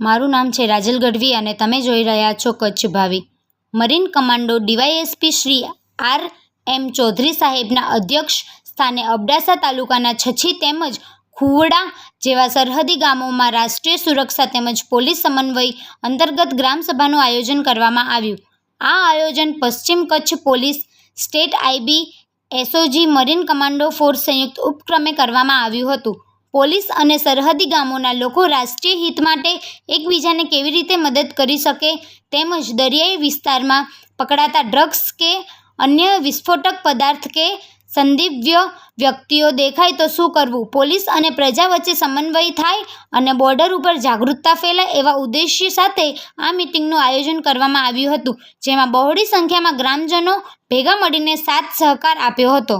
મારું નામ છે રાજલ ગઢવી અને તમે જોઈ રહ્યા છો કચ્છ ભાવી. Marine commando DYSP Shri R M Chaudhary સાહેબના અધ્યક્ષ સ્થાને અબડાસા તાલુકાના છછી તેમજ ખુવડા જેવા સરહદી ગામોમાં રાષ્ટ્રીય સુરક્ષા તેમજ પોલીસ સમન્વય અંતર્ગત ગ્રામસભાનું આયોજન કરવામાં આવ્યું. આ આયોજન પશ્ચિમ Kutch police state IB SOG marine commando force સંયુક્ત ઉપક્રમે કરવામાં આવ્યું હતું. પોલીસ અને સરહદી ગામોના લોકો રાષ્ટ્રીય હિત માટે એકબીજાને કેવી રીતે મદદ કરી શકે તેમજ દરિયાઈ વિસ્તારમાં પકડાતા ડ્રગ્સ કે અન્ય વિસ્ફોટક પદાર્થ કે સંદિગ્ધ વ્યક્તિઓ દેખાય તો શું કરવું? પોલીસ અને પ્રજા વચ્ચે સમન્વય થાય અને બોર્ડર ઉપર જાગૃતતા ફેલાય એવા ઉદ્દેશ્ય સાથે આ મિટિંગનું આયોજન કરવામાં આવ્યું હતું, જેમાં બહોળી સંખ્યામાં ગ્રામજનો ભેગા મળીને સાથ સહકાર આપ્યો હતો.